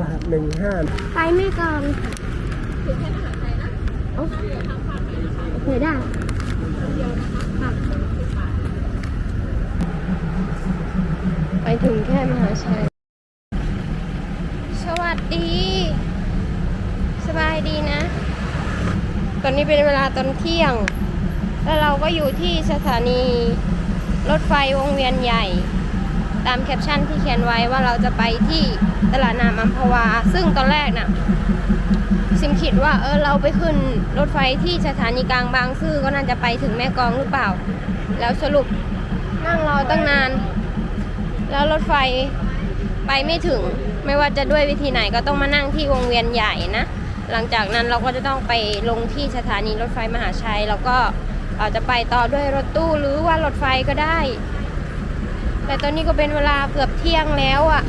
รหัสหนึ่งห้าไปแม่กลองค่ะถึงแค่มหาชัยนะโอเคได้ไปถึงแค่มหาชัย สวัสดี สบายดีนะ ตอนนี้เป็นเวลาตอนเที่ยง แล้วเราก็อยู่ที่สถานี รถไฟวงเวียนใหญ่ ตามแคปชั่นที่เขียนไว้ว่าเราจะไปที่ตลาดน้ำอัมพวา ซึ่งตอนแรกน่ะซิมคิดว่าเออเราไปขึ้นรถไฟที่สถานีกลางบางซื่อก็น่าจะไปถึงแม่กองหรือเปล่า แล้วสรุปนั่งรอตั้งนาน แล้วรถไฟไปไม่ถึงไม่ว่าจะด้วยวิธีไหนก็ต้องมานั่งที่วงเวียนใหญ่นะ หลังจากนั้นเราก็จะต้องไปลงที่สถานีรถไฟมหาชัย แล้วก็อาจจะไปต่อด้วยรถตู้หรือว่ารถไฟก็ได้ แต่ตอนนี้ก็เป็นเวลาเกือบเที่ยงแล้วอะ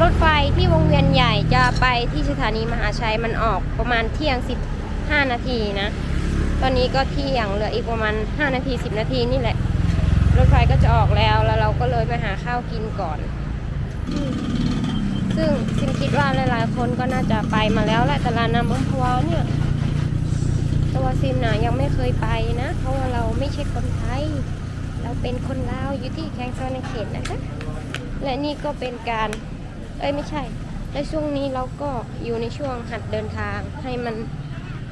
รถไฟที่วงเวียนใหญ่จะไปที่สถานีมหาชัยมันออกประมาณเที่ยง 15 นาทีนะ ตอนนี้ก็เที่ยงเหลืออีกประมาณ 5 นาที 10 นาทีนี่แหละ รถไฟก็จะออกแล้วแล้วเราก็เลยไปหาข้าวกินก่อน ซึ่งซิมคิดว่าหลายๆ คนก็น่าจะไปมาแล้วแหละแต่ลานน้ำอัมพวาเนี่ยตัวซิมนะยังไม่เคยไปนะ เพราะว่าเราไม่ใช่คนไทย เราเป็นคนลาวอยู่ที่แคงซอนในเขตนะคะ และนี่ก็เป็นการ เอ้ยไม่ใช่ และช่วงนี้เราก็อยู่ในช่วงหัดเดินทางให้มัน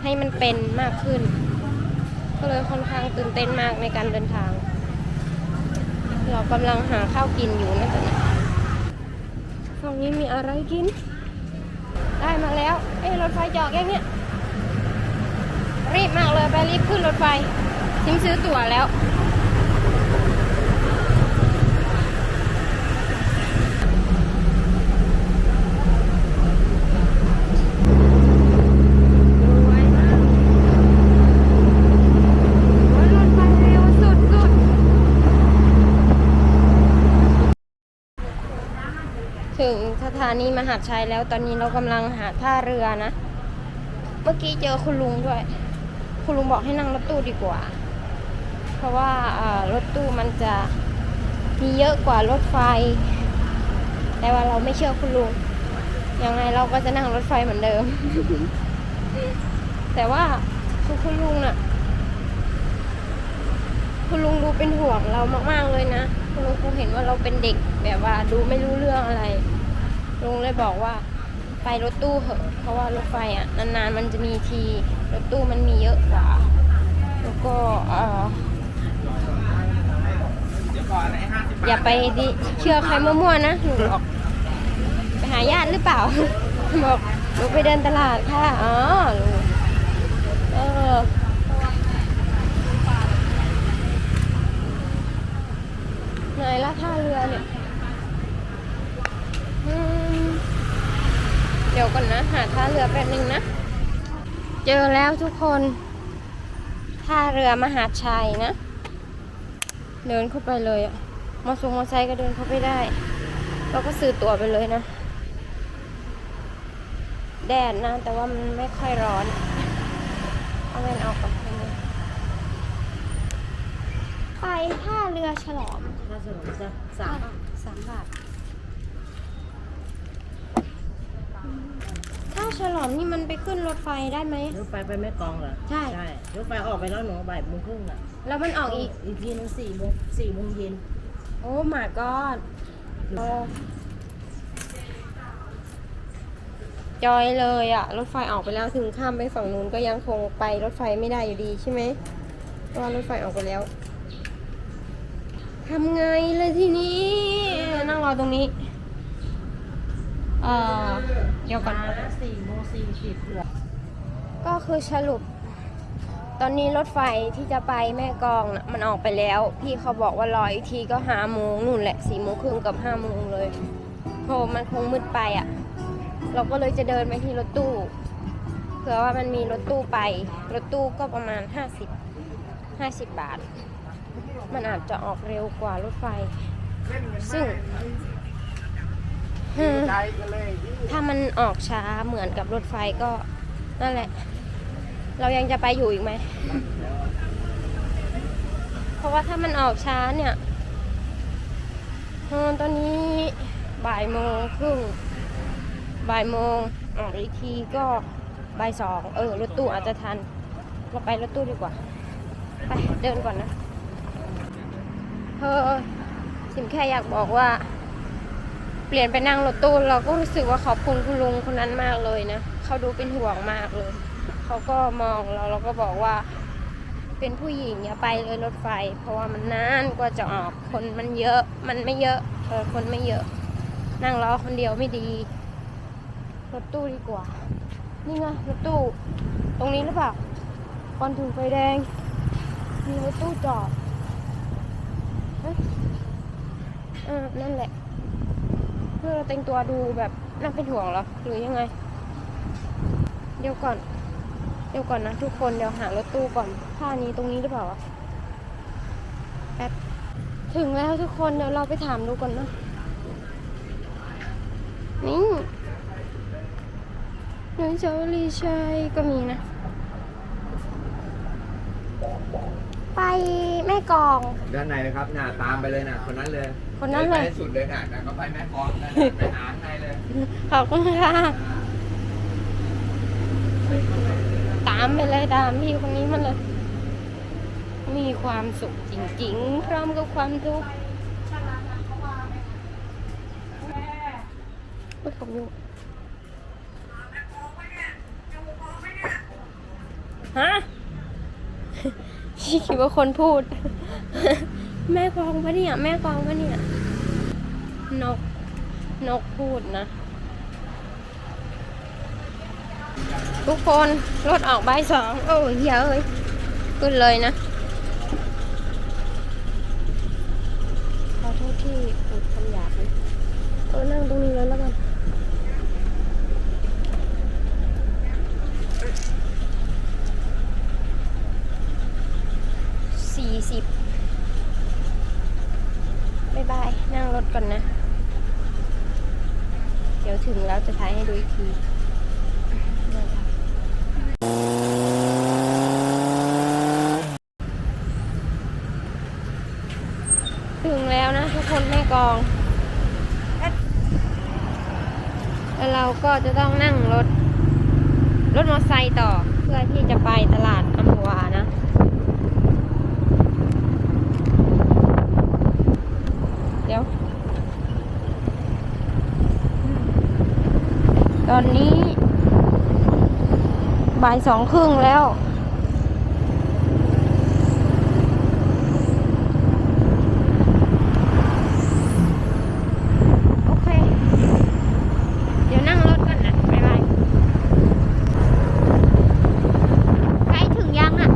ให้มันเป็นมากขึ้น ก็เลยค่อนข้างตื่นเต้นมากในการเดินทาง เรากำลังหาข้าวกินอยู่นะตอนนี้ฝั่งนี้มีอะไรกิน ได้มาแล้ว เอ้ยรถไฟจอดแค่เนี้ยรีบมากเลยไปรีบขึ้นรถไฟทิ้งซื้อตั๋วแล้วมากโอ้ยรถไฟเร็วสุดสุด ถึงสถานีมหาชัยแล้วตอนนี้เรากำลังหาท่าเรือนะ เมื่อกี้เจอคุณลุงด้วย คุณลุงบอกให้นั่งรถตู้ดีกว่า เพราะว่าอ่ารถตู้มันจะมีเยอะกว่ารถไฟ แต่ว่าเราไม่เชื่อคุณลุง ยังไงเราก็จะนั่งรถไฟเหมือนเดิม แต่ว่าคือคุณลุงน่ะ คุณลุงดูเป็นห่วงเรามาก ๆ เลยนะ คุณลุงคงเห็นว่าเราเป็นเด็กแบบว่าดูไม่รู้เรื่องอะไร ลุงเลยบอกว่าไปรถตู้เถอะ เพราะว่ารถไฟอะนานๆมันจะมีที รถตู้มันมีเยอะกว่า แล้วก็อย่าไปดิเชื่อใครมั่วๆนะหนูบอกไปหาญาติหรือเปล่าบอกหนูไปเดินตลาดค่ะ อ๋อลุงเออไหนละท่าเรือเนี่ยอืม เดี๋ยวก่อนนะ หาท่าเรือแป๊บนึงนะ เจอแล้วทุกคน ท่าเรือมหาชัยนะ เดินเข้าไปเลยอะมอสงมอไซค์ก็เดินเข้าไปได้ เราก็ซื้อตั๋วไปเลยนะ แดดนะ แต่ว่ามันไม่ค่อยร้อน เอาเงินเอากับไปเลยไปท่าเรือฉลอม ถ้าสนุนจะสามสามบาท ถ้าฉลอมนี่มันไปขึ้นรถไฟได้ไหม รถไฟไปแม่กลองเหรอใช่ใช่ รถไฟออกไปแล้วหนูบ่ายโมงครึ่งอะแล้วมันออกอีก อีกทีนึงสี่โมงสี่โมงเย็น โอ้ my god โอ้จอยเลยอะรถไฟออกไปแล้วถึงข้ามไปฝั่งนู้นก็ยังคงไปรถไฟไม่ได้อยู่ดีใช่ไหมเพราะว่ารถไฟออกไปแล้วทำไงเลยทีนี้นั่งรอตรงนี้ เอ่อเดี๋ยวก่อนมาแล้วสี่โมงสี่สิบเหลือก็คือสรุป ตอนนี้รถไฟที่จะไปแม่กลองน่ะมันออกไปแล้ว พี่เขาบอกว่ารออีกทีก็ห้าโมงนู่นแหละสี่โมงครึ่งกับห้าโมงเลยโหมันคงมืดไปอะ เราก็เลยจะเดินไปที่รถตู้เผื่อว่ามันมีรถตู้ไป รถตู้ก็ประมาณ50 50บาท มันอาจจะออกเร็วกว่ารถไฟ ซึ่ง อืม ใจกันเลยถ้ามันออกช้าเหมือนกับรถไฟก็นั่นแหละ เรายังจะไปอยู่อีกไหม เพราะว่าถ้ามันออกช้าเนี่ยเออตอนนี้บ่ายโมงครึ่งบ่ายโมงออกอีกทีก็บ่ายสองเออรถตู้อาจจะทัน เราไปรถตู้ดีกว่า ไปเดินก่อนนะเออสิมแค่อยากบอกว่า เปลี่ยนไปนั่งรถตู้เราก็รู้สึกว่าขอบคุณคุณลุงคนนั้นมากเลยนะเขาดูเป็นห่วงมากเลย เขาก็มองเราเราก็บอกว่า เป็นผู้หญิงอย่าไปเลยรถไฟ เพราะว่ามันนานกว่าจะออกคนมันเยอะมันไม่เยอะเออคนไม่เยอะ นั่งรอคนเดียวไม่ดี รถตู้ดีกว่า นี่ไงรถตู้ ตรงนี้หรือเปล่าก่อนถึงไฟแดง มีรถตู้จอดเฮ้ยอ่านั่นแหละ เพื่อแต่งตัวดูแบบน่าเป็นห่วงหรอหรือยังไง เดี๋ยวก่อน เดี๋ยวก่อนนะทุกคนเดี๋ยวหารถตู้ก่อนท่านี้ตรงนี้หรือเปล่าแป๊บถึงแล้วทุกคนเดี๋ยวเราไปถามดูก่อนนะนี่หนูเจอรีชัยก็มีนะ ไปแม่กลอง ด้านในนะครับน่ะตามไปเลยนะคนนั้นเลยคนนั้นเลยดิไปให้สุดเลยน่ะน่ะก็ไปแม่กลองนั่นน่ะไปหาข้างในเลย ขอบคุณค่ะ ตามไปเลยตามพี่คนนี้มาเลย มีความสุขจริงๆ พร้อมกับความทุกข์เฮ้ยผมอยู่ฮะ พี่คิดว่าคนพูด แม่กองปะเนี่ย แม่กองปะเนี่ย นก นกพูดนะ ทุกคนรถออกใบสอง โอ้ยเหี้ยเอ้ยขึ้นเลยนะ ขอโทษที่พูดคำหยาบนะเออนั่งตรงนี้เลยแล้วกัน สิบบายบาย นั่งรถก่อนนะ เดี๋ยวถึงแล้วจะถ่ายให้ดูอีกทีถึงแล้วนะทุกคนแม่กอง แล้วเราก็จะต้องนั่งรถ รถมอเตอร์ไซค์ต่อเพื่อที่จะไปตลาดอัมพวานะ เดี๋ยว ต อนนี้ บ่ายสองครึ่งแล้ว โอเค เดี๋ยวนั่งรถก่อนนะบ๊ายบายใกล้ถึงยังอะ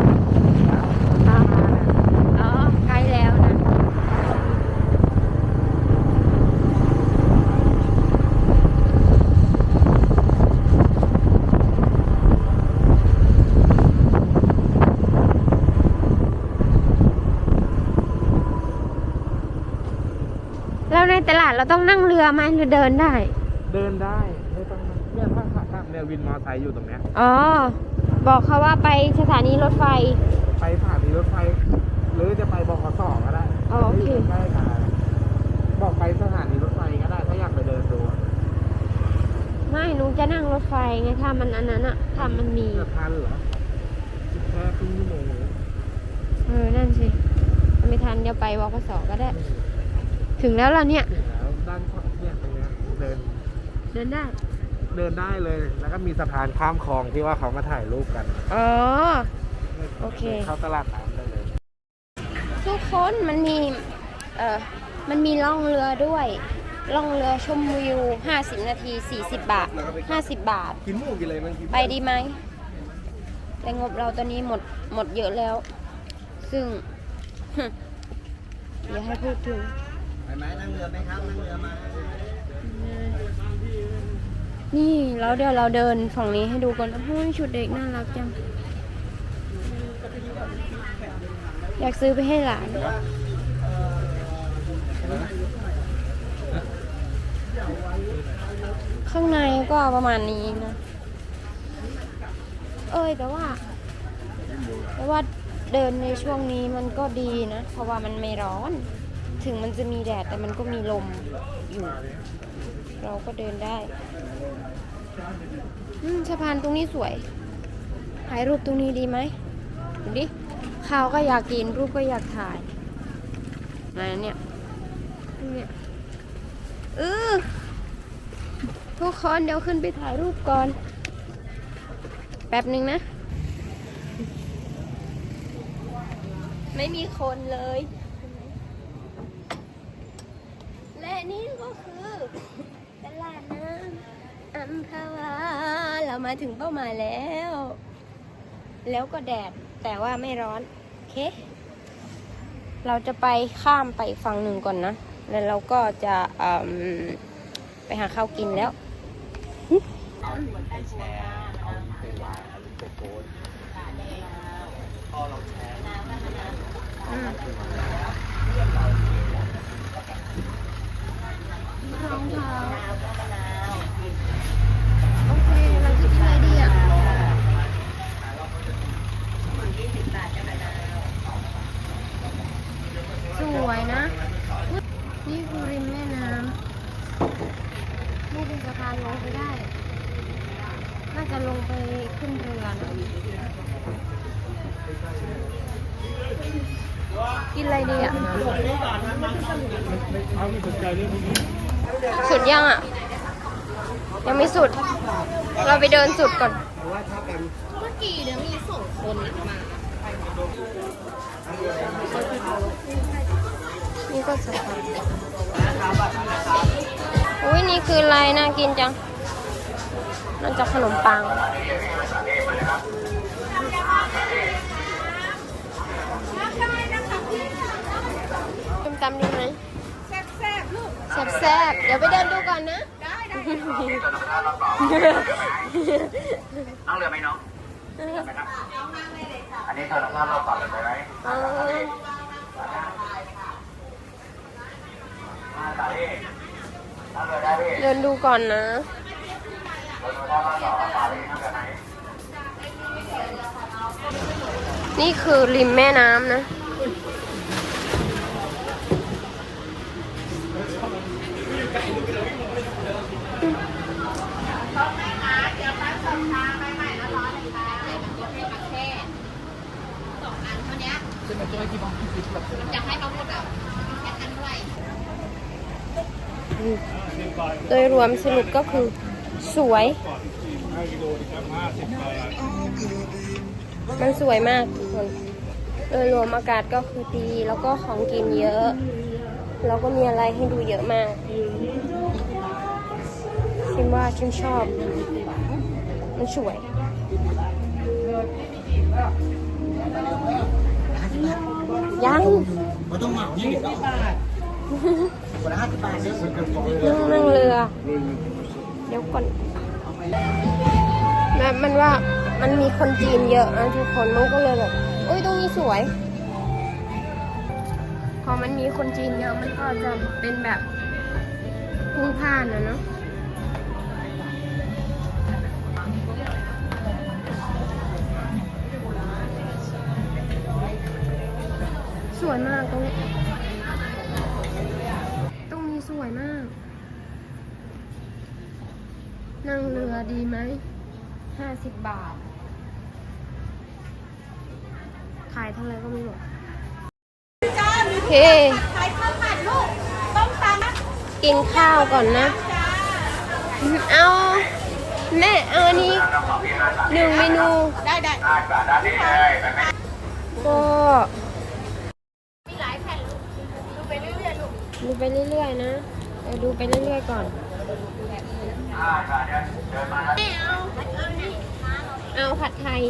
อ๋ออ๋อใกล้แล้วนะ แล้วในตลาด เราต้องนั่งเรือไหมหรือเดินได้ เดินได้ไม่ต้องเนี่ยถ้าขับข้ามเนี่ยวินมอไซค์อยู่ตรงเนี้ยอ๋อ บอกเขาว่าไปสถานีรถไฟ ไปสถานีรถไฟ หรือจะไปบขสก็ได้อ๋อโอเค ใกล้กันบอกไปสถานีรถไฟก็ได้ ถ้าอยากไปเดินดูไม่หนูจะนั่งรถไฟไงถ้ามันอันนั้นอะถ้ามันมี จะทันเหรอแค่ครึ่งชั่วโมงเองเออนั่นสิถ้าไม่ทันเดี๋ยวไปวกสก็ได้ ถึงแล้วล่ะเนี่ย ถึงแล้ว ด้านขวาเนี่ยตรงเนี้ยเดินเดินได้ เดินได้เลย แล้วก็มีสะพานข้ามคลองที่ว่าเขามาถ่ายรูปกันอ๋อ โอเคเข้าตลาดน้ำได้เลย ทุกคนมันมี เออมันมีล่องเรือด้วย ล่องเรือชมวิว 50 นาที 40 บาท 50 บาท กินหมูกินอะไรมันกินไปดีไหม แต่งบเราตอนนี้หมดหมดเยอะแล้ว ซึ่ง อย่าให้พูดถึง ไปไหมนั่งเรือไหมครับนั่งเรือมานี่แล้วเดี๋ยวเราเดินฝั่งนี้ให้ดูก่อนโอ้ยชุดเด็กน่ารักจัง อยากซื้อไปให้หลาน ข้างในก็ประมาณนี้นะ เอ้ยแต่ว่า แต่ว่าเดินในช่วงนี้มันก็ดีนะ เพราะว่ามันไม่ร้อน ถึงมันจะมีแดดแต่มันก็มีลมอยู่ เราก็เดินได้สะพานตรงนี้สวยถ่ายรูปตรงนี้ดีไหมดูดิข้าวก็อยากกินรูปก็อยากถ่ายอะไรเนี่ยเนี่ยเออทุกคนเดี๋ยวขึ้นไปถ่ายรูปก่อน แป๊บหนึ่งนะ ไม่มีคนเลย และนี่ก็คือตลาดน้ำอัมพวาเรามาถึงเป้าหมายแล้ว แล้วก็แดดแต่ว่าไม่ร้อนโอเค เราจะไปข้ามไปฝั่งหนึ่งก่อนนะ แล้วเราก็จะไปหาข้าวกินแล้วอืม รองเท้าโอเค เราจะกินอะไรดีอะสวยนะ นี่คือริมแม่น้ำนี่เป็นสะพานลงไปได้ น่าจะลงไปขึ้นเรือนะกินอะไรดีอะสุุดยังอะ ยังไม่สุด เราไปเดินสุดก่อนนี่ก็สะพานี่ก็สุดอุ้ยนี่คืออะไรน่ากินจังน่าจะขนมปังต้มตำดีไหม แซ่บๆ เดี๋ยวไปเดินดูก่อนนะ ได้ได้นั่งเรือไหมน้องอันนี้เธอต้องนั่งรอก่อนเลยไหมเอานั่งเรื อได้พี่เดินดูก่อนนะนี่คือริมแม่น้ำนะโดยรวมสรุปก็คือสวย มันสวยมากทุกคน โดยรวมอากาศก็คือดี แล้วก็ของกินเยอะ แล้วก็มีอะไรให้ดูเยอะมาก ชิมว่าชิมชอบ มันสวยยังมันต้องเหมายี่สิบบาทคนละห้าสิบบาทเนี่ยนั่งนั่งเรือ เดี๋ยวก่อนแบบมันว่ามันมีคนจีนเยอะนะทุกคนมันก็เลยแบบอุ้ยตรงนี้สวย พอมันมีคนจีนเยอะมันก็จะเป็นแบบพุ่งพ่านนะเนาะ วยมากตรงนี้ตรงนี้สวยมาก นั่งเรือดีไหม ห้าสิบบาท ขายเท่าไหร่ก็ไม่รู้โอเคกินข้าวก่อนนะ เอาแม่เอาอันนี้หนึ่งเมนู ได้ได้ก็ รื่อยๆนะเดี๋ยวดูไปเรื่อยๆก่อนเอาผัดไทย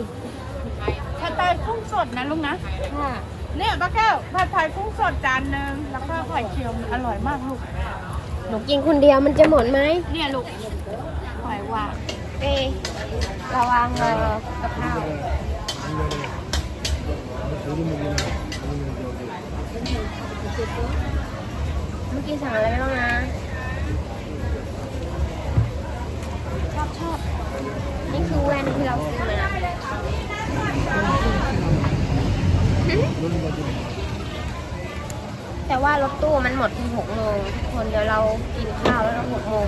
ผัดไทยกุ้งสดนะลุงนะค่ะเนี่ยป้าแก้วผัดไทยกุ้งสดจานหนึ่งแล้วก็ไข่เค็มอร่อยมากลูกหนูกินคนเดียวมันจะหมดไหมเนี่ยลูกหอยหวานเอะระวังเออกับข้าว เมื่อกี้สั่งอะไรไปบ้างนะ ชอบชอบ นี่คือแว่นที่เราซื้อมาแต่ว่ารถตู้มันหมดถึงหกโมงทุกคนเดี๋ยวเรากินข้าวแล้วเราหกโมง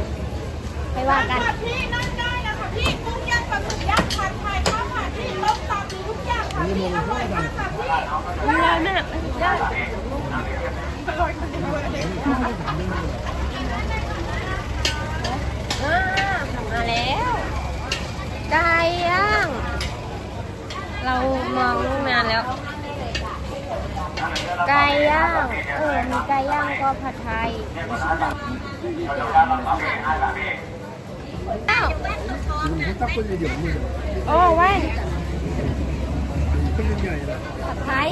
ไปว่ากันพี่นั่งได้นะพี่กุ้งย่างปลาหมึกย่างผัดไทยข้าวผัดพี่ต้มตำมีทุกอย่างค่ะพี่อร่อยมากค่ะพี่มีอะไรแม่ได้อ่า มาแล้วไก่ย่าง เรามองลูกนานแล้ว ไก่ย่าง เออ มีไก่ย่างก็ผัดไทย อ้าวโอ้แว่นผัดไทย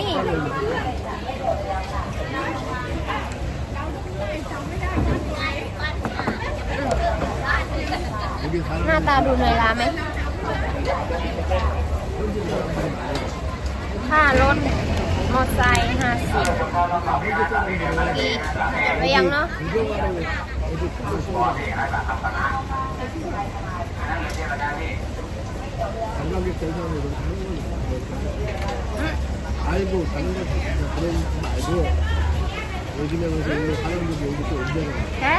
หน้าตาดูเหนื่อยล้าไหมค่ารถมอไซค์ห้าสิบอีกไปยังเนาะไอ้บุตรทั้งหมดจะเป็นหลายด้วยโดยที่เราจะเป็นทั้งหมดอยู่ที่ตัวเดียครั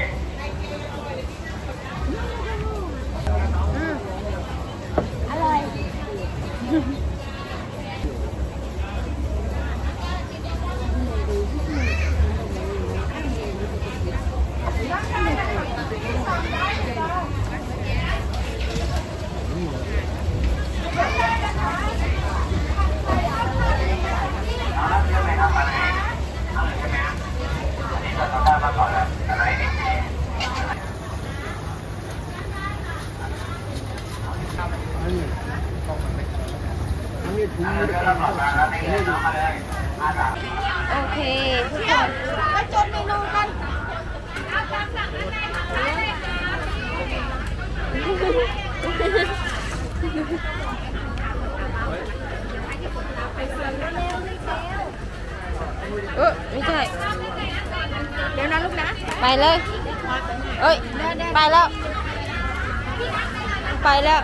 ไปแล้ว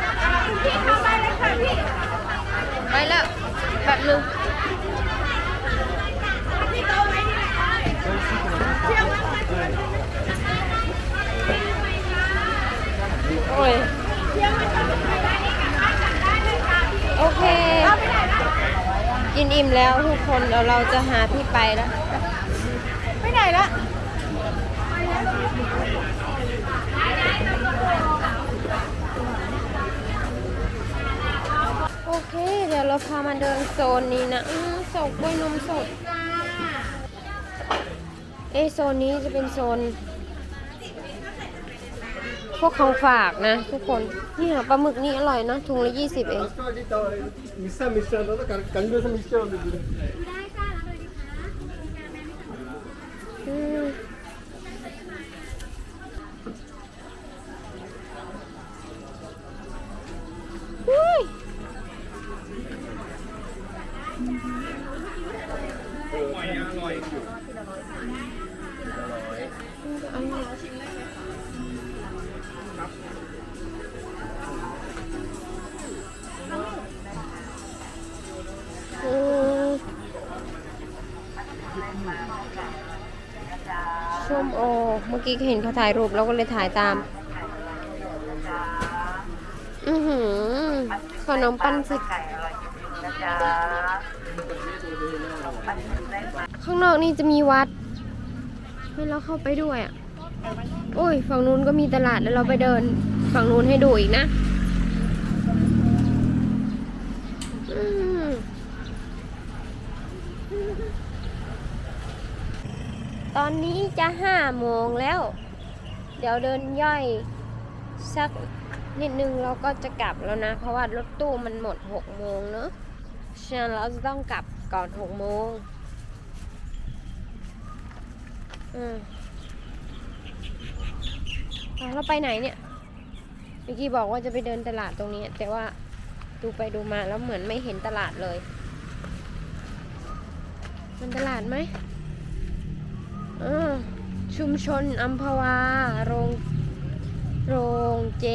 ไปเลยค่ะพี่ไปแล้วแบบนึงโอ้ยโอเค กินอิ่มแล้วทุกคนเดี๋ยวเราจะหาที่ไปแล้ว ไปไหนละ เคเดี๋ยวเราพามาเดินโซนนี้นะอื้อสดกล้วยนมสดเอโซนนี้จะเป็นโซน พวกของฝากนะทุกคนนี่ค่ะปลาหมึกนี่อร่อยนะถุงละยี่สิบเอง กี้เห็นเขาถ่ายรูปเราก็เลยถ่ายตาม อือหือขนมปังสิข้างนอกนี่จะมีวัด ให้เราเข้าไปด้วยอะ โอ้ย ฝั่งนู้นก็มีตลาดแล้วเราไปเดิน ฝั่งนู้นให้ดูอีกนะ อืม ตอนนี้จะห้าโมงแล้ว เดี๋ยวเดินย่อยสักนิดนึงเราก็จะกลับแล้วนะ เพราะว่ารถตู้มันหมดหกโมงเนอะฉะนั้นเราจะต้องกลับก่อนหกโมงอืมเราไปไหนเนี่ยเมื่อกี้บอกว่าจะไปเดินตลาดตรงนี้ แต่ว่าดูไปดูมาแล้วเหมือนไม่เห็นตลาดเลย มันตลาดไหม ชุมชนอัมพวา โรงโรงเจ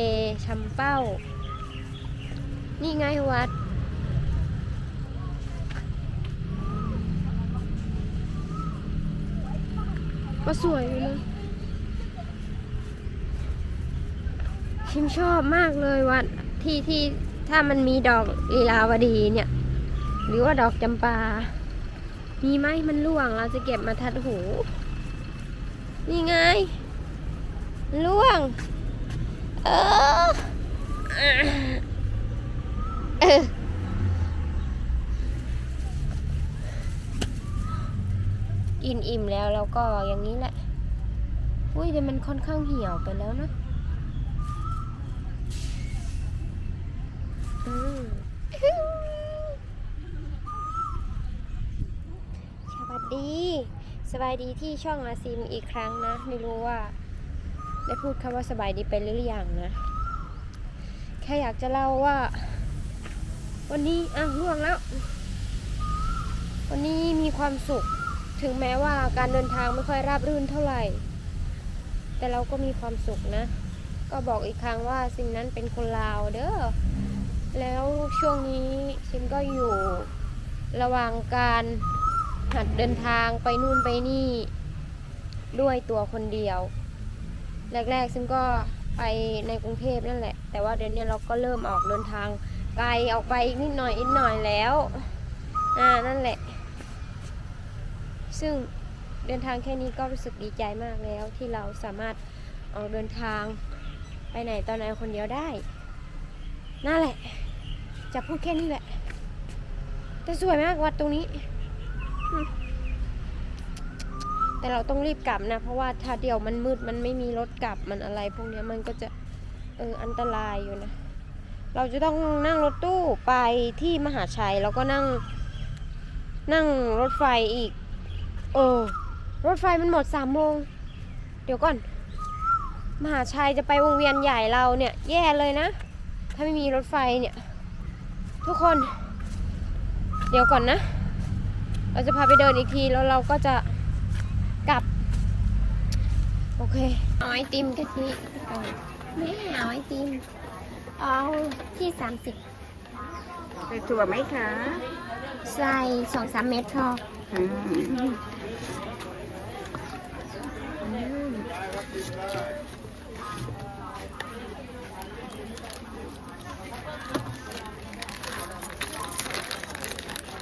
ชำเป้า นี่ไงวัด ก็สวยอยู่นะชิมชอบมากเลยวัดที่ที่ถ้ามันมีดอกลีลาวดีเนี่ย หรือว่าดอกจำปา มีไหมมันร่วงเราจะเก็บมาทัดหู นี่ไงล่วง เออเออกินอิ่มแล้วแล้วก็อย่างนี้แหละ อุ้ยแต่มันค่อนข้างเหี่ยวไปแล้วนะ อืมสวัสดี สบายดีที่ช่องอาซิมอีกครั้งนะ ไม่รู้ว่า ได้พูดคำว่าสบายดีไปหรือยังนะ แค่อยากจะเล่าว่า วันนี้อะล่วงแล้ว วันนี้มีความสุข ถึงแม้ว่าการเดินทางไม่ค่อยราบรื่นเท่าไหร่ แต่เราก็มีความสุขนะ ก็บอกอีกครั้งว่าซิมนั้นเป็นคนลาวเด้อแล้วช่วงนี้ซิมก็อยู่ระหว่างการ หัดเดินทางไปนู่นไปนี่ด้วยตัวคนเดียว แรกๆซิมก็ไปในกรุงเทพนั่นแหละ แต่ว่าเดี๋ยวนี้เราก็เริ่มออกเดินทางไกลออกไปอีกนิดหน่อยอีกหน่อยแล้วอ่านั่นแหละ ซึ่งเดินทางแค่นี้ก็รู้สึกดีใจมากแล้ว ที่เราสามารถออกเดินทางไปไหนตอนไหนคนเดียวได้นั่นแหละ จะพูดแค่นี้แหละ แต่สวยมากวัดตรงนี้ แต่เราต้องรีบกลับนะ เพราะว่าถ้าเดี๋ยวมันมืดมันไม่มีรถกลับมันอะไร พวกนี้มันก็จะเอออันตรายอยู่นะ เราจะต้องนั่งรถตู้ไปที่มหาชัยแล้วก็นั่ง นั่งรถไฟอีก เออ รถไฟมันหมดสามโมง เดี๋ยวก่อน มหาชัยจะไปวงเวียนใหญ่เราเนี่ย แย่เลยนะ ถ้าไม่มีรถไฟเนี่ย ทุกคน เดี๋ยวก่อนนะ เราจะพาไปเดินอีกทีแล้วเราก็จะกลับ โอเคเอาไอติมกะทิก่อนไม่เอาไอติม เอาที่สามสิบถั่วไหมคะ ใส่สองสามเม็ดพออืมอืม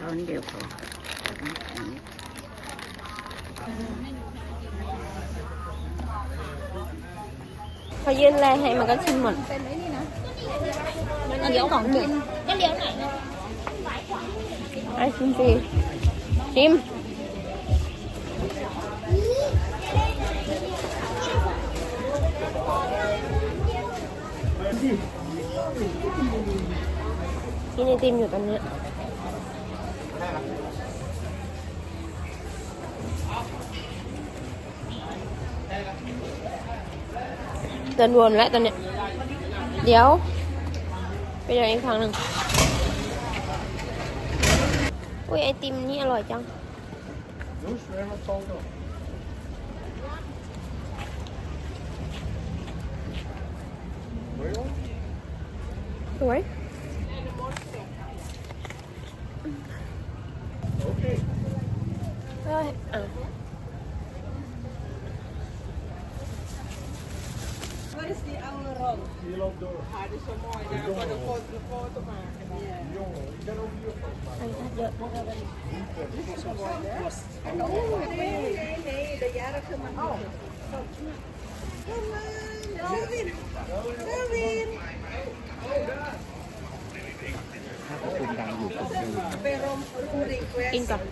ร้อนเดียวพอ พอยื่นอะไรให้มันก็ชิมหมดเลี้ยวของหนึ่งก็เลี้ยวไหนไอ้ชิมสิชิมกินไอติมอยู่ตอนเนี้ ยเดินวนแล้วตอนเนี้ยเดี๋ยว ไปเดินอีกครั้งหนึ่งอุ้ยไอติมนี่อร่อยจัง Jongens, we hebben een foto. สวย Oké. เฮ้ยอะ Je loopt door. Ja, dit is zo mooi. Ja, voor de foto, de foto maken. Jongen, ik ben ook hier. อันนี้เยอะมาก กินก่อน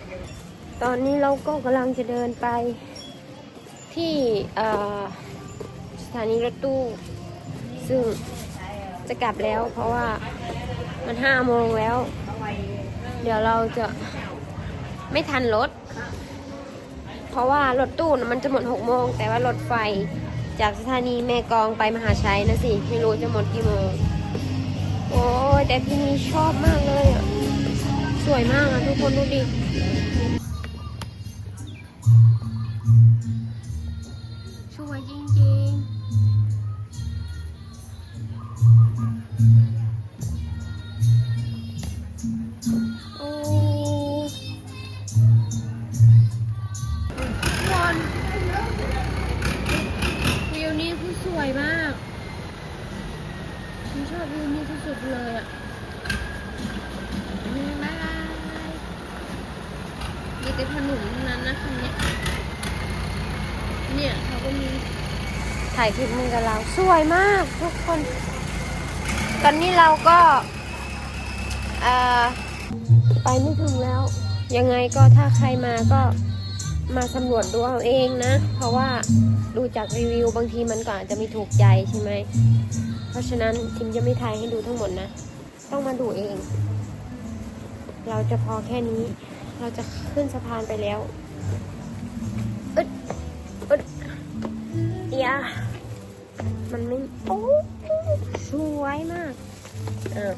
ต อนนี้เราก็กำลังจะเดินไปที่สถานีรถตู้ ซึ่งจะกลับแล้วเพราะว่ามันห้าโมงแล้ว เดี๋ยวเราจะไม่ทันรถ เพราะว่ารถตู้มันจะหมดหกโมง แต่ว่ารถไฟจากสถานีแม่กองไปมหาชัยนะสิไม่รู้จะหมดกี่โมง โอ้แต่ที่นี่ชอบมากเลยอะ สวยมากอะทุกคนดูดิ เราสวยมากทุกคน ตอนนี้เราก็ไปไม่ถึงแล้ว ยังไงก็ถ้าใครมาก็มาสำรวจดูเอาเองนะ เพราะว่าดูจากรีวิวบางทีมันก็อาจจะไม่ถูกใจใช่ไหม เพราะฉะนั้นทิมจะไม่ถ่ายให้ดูทั้งหมดนะ ต้องมาดูเอง เราจะพอแค่นี้ เราจะขึ้นสะพานไปแล้วอึดอึดเอีย มันไม่ โอ้สวยมาก เออ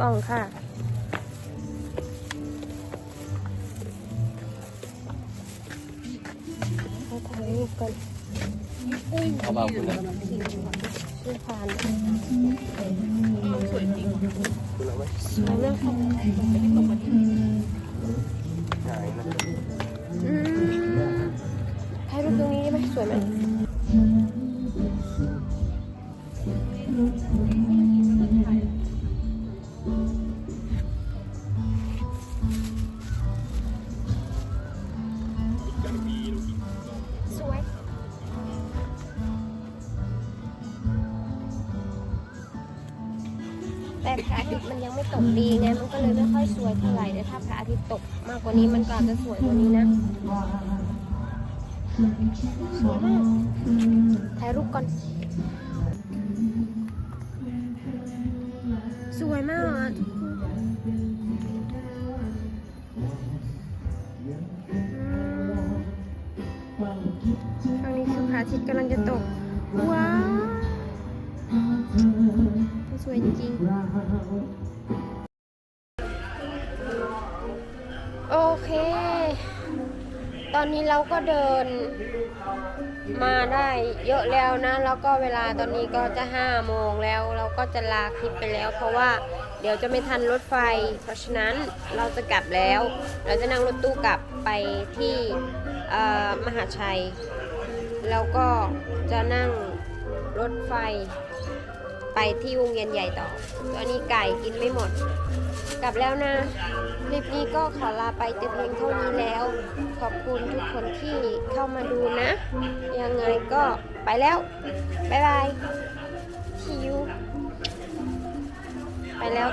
กล้องค่ะเขาถ่ายรูปกันเอามาคุณนะขึ้นผ่านสวยจริงเอาไหมสวยมากค่ะ ว่านี้มันก็อาจจะสวยกว่านี้นะสวยมากถ่ายรูปก่อน สวยมากอะทุกคนทางนี้คือพระอาทิตย์กำลังจะตก ว้าว สวยจริง ตอนนี้เราก็เดินมาได้เยอะแล้วนะ แล้วก็เวลาตอนนี้ก็จะห้าโมงแล้ว เราก็จะลาคลิปไปแล้ว เพราะว่าเดี๋ยวจะไม่ทันรถไฟ เพราะฉะนั้นเราจะกลับแล้ว เราจะนั่งรถตู้กลับไปที่มหาชัย แล้วก็จะนั่งรถไฟไปที่วงเวียนใหญ่ต่อ ตอนนี้ไก่กินไม่หมด กลับแล้วนะ คลิปนี้ก็ขอลาไปแต่เพียงเท่านี้แล้ว ขอบคุณทุกคนที่เข้ามาดูนะ ยังไงก็ไปแล้ว บ๊ายบายทิวไปแล้ว